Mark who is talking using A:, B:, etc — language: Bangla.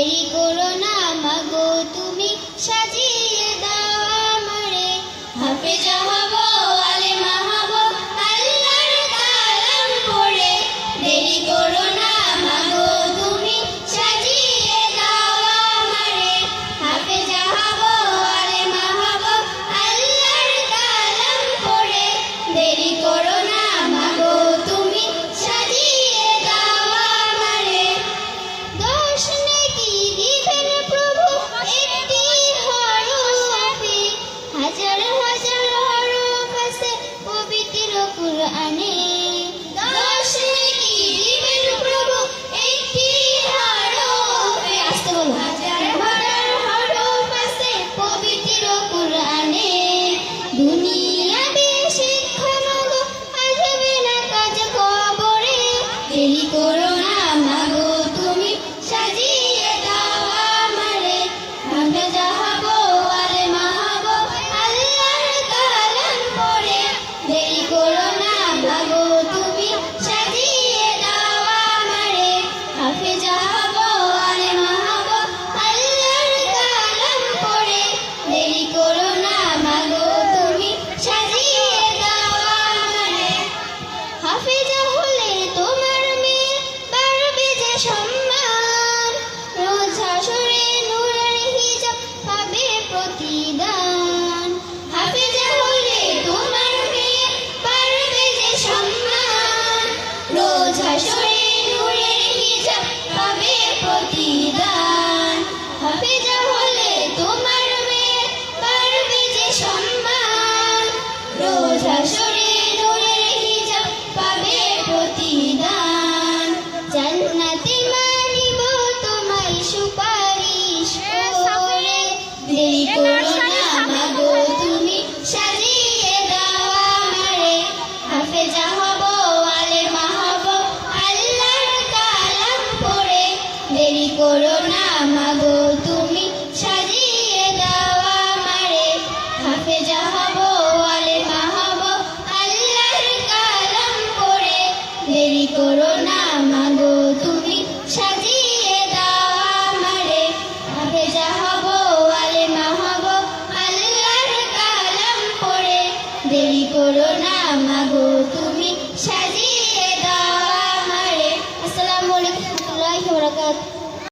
A: দেরি করো না মাগো তুমি সাজিয়ে قرآني special করো না মাগো, তুমি সাজিয়ে দাও আমারে। হাফেজা হব, আলেমা হব, আল্লাহর কালাম পড়ে দেরি করো না মাগো, তুমি সাজিয়ে দাও আমারে। হাফেজা হব, আলেমা হব, আল্লাহর কালাম পড়ে দেরি করো না মাগো, তুমি সাজিয়ে দাও আমারে। আসসালামু আলাইকুম ওয়া বারাকাতুহু।